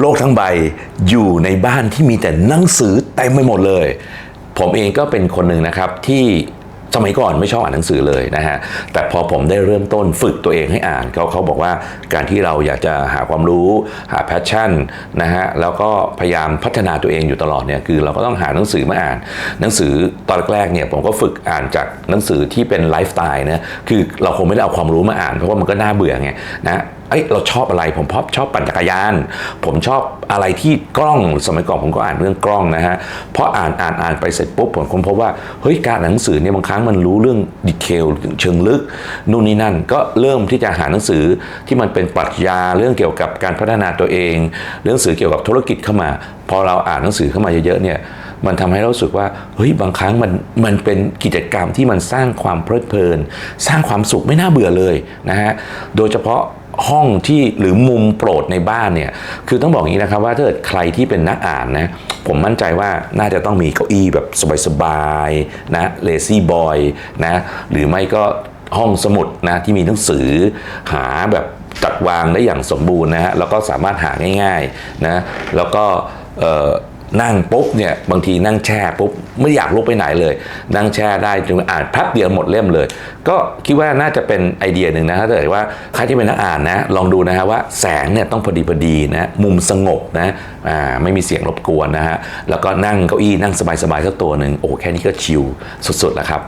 โลกทั้งใบอยู่ในบ้านที่มีแต่หนังสือเต็มไปหมดเลย ผมเองก็เป็นคนหนึ่งนะครับที่สมัยก่อนไม่ชอบอ่านหนังสือเลยนะฮะ แต่พอผมได้เริ่มต้นฝึกตัวเองให้อ่านเขาเขาบอกว่าการที่เราอยากจะหาความรู้ หาแพชชั่นนะฮะ แล้วก็พยายามพัฒนาตัวเองอยู่ตลอดเนี่ยคือเราก็ต้องหาหนังสือมาอ่าน หนังสือตอนแรกเนี่ยผมก็ฝึกอ่านจากหนังสือที่เป็นไลฟ์สไตล์นะ คือเราคงไม่ได้เอาความรู้มาอ่านเพราะว่ามันก็น่าเบื่อไงนะ เอ้ยเราชอบอะไร ผมชอบชอบปั่นจักรยาน ผมชอบอะไรที่กล้องสมัยก่อนผมก็อ่านเรื่องกล้องนะฮะเพออ่านอ่านอ่านไปเสร็จปุ๊บผมค้นพบว่าเฮ้ยการอ่านหนังสือเนี่ยบางครั้งมันรู้เรื่องดีเทลเชิงลึกนู่นนี่นั่น ก็เริ่มที่จะหาหนังสือที่มันเป็นปรัชญาเรื่องเกี่ยวกับการพัฒนาตัวเอง เรื่องสื่อเกี่ยวกับธุรกิจเข้ามา พอเราอ่านหนังสือเข้ามาเยอะๆเนี่ยมันทำให้เราสึกว่าเฮ้ยบางครั้งมันมันเป็นกิจกรรมที่มันสร้างความเพลิดเพลิน สร้างความสุขไม่น่าเบื่อเลยนะฮะโดยเฉพาะ ห้องที่หรือมุมโปรดในบ้านเนี่ยคือต้องบอกอย่างนี้นะครับว่าถ้าเกิดใครที่เป็นนักอ่านนะผมมั่นใจว่าน่าจะต้องมีเก้าอี้แบบสบายๆนะเลซี่บอยนะหรือไม่ก็ห้องสมุดนะที่มีหนังสือหาแบบจัดวางได้อย่างสมบูรณ์นะฮะแล้วก็สามารถหาง่ายๆนะแล้วก็ นั่งปุ๊บเนี่ยบางทีนั่งแช่ปุ๊บไม่อยากลุกไปไหนเลย นั่งแช่ได้จนอ่านแป๊บเดียวหมดเล่มเลย ก็คิดว่าน่าจะเป็นไอเดียหนึ่งนะถ้าเกิดว่าใครที่เป็นนักอ่านนะลองดูนะฮะว่าแสงเนี่ยต้องพอดีพอดีนะมุมสงบนะอ่าไม่มีเสียงรบกวนนะฮะแล้วก็นั่งเก้าอี้นั่งสบายๆสักตัวหนึ่งโอ้แค่นี้ก็ชิลสุดๆแล้วครับ